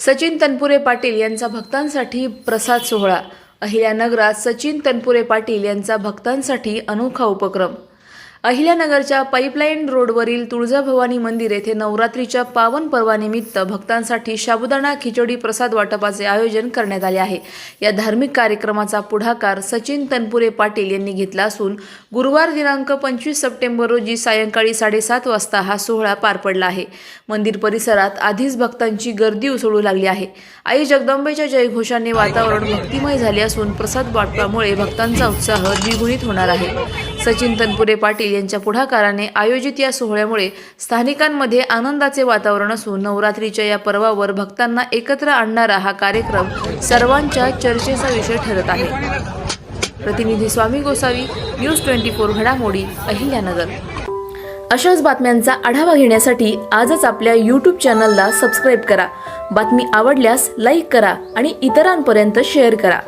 सचिन तनपुरे पाटील यांचा भक्तांसाठी प्रसाद सोहळा. अहिल्यानगरात सचिन तनपुरे पाटील यांचा भक्तांसाठी अनोखा उपक्रम. अहिल्यानगरच्या पाईपलाईन रोडवरील तुळजाभवानी मंदिर येथे नवरात्रीच्या पावन पर्वानिमित्त भक्तांसाठी साबुदाणा खिचडी प्रसाद वाटपाचे आयोजन करण्यात आले आहे. या धार्मिक कार्यक्रमाचा पुढाकार सचिन तनपुरे पाटील यांनी घेतला असून गुरुवार दिनांक पंचवीस सप्टेंबर रोजी सायंकाळी साडेसात वाजता हा सोहळा पार पडला आहे. मंदिर परिसरात आधीच भक्तांची गर्दी उसळू लागली आहे. आई जगदंबेच्या जयघोषाने वातावरण भक्तिमय झाले असून प्रसाद वाटपामुळे भक्तांचा उत्साह द्विगुणित होणार आहे. सचिन तनपुरे पाटील यांच्या पुढाकाराने आयोजित या सोहळ्यामुळे स्थानिकांमध्ये आनंदाचे वातावरण असून नवरात्रीच्या या पर्वावर भक्तांना एकत्र आणणारा हा कार्यक्रम सर्वांच्या चर्चेचा विषय ठरत आहे. प्रतिनिधी Swami Gosavi news twenty four घडामोडी अहिल्यानगर. अशाच बातम्यांचा आढावा घेण्यासाठी आजच आपल्या यूट्यूब चॅनलला सबस्क्राईब करा. बातमी आवडल्यास लाईक करा आणि इतरांपर्यंत शेअर करा.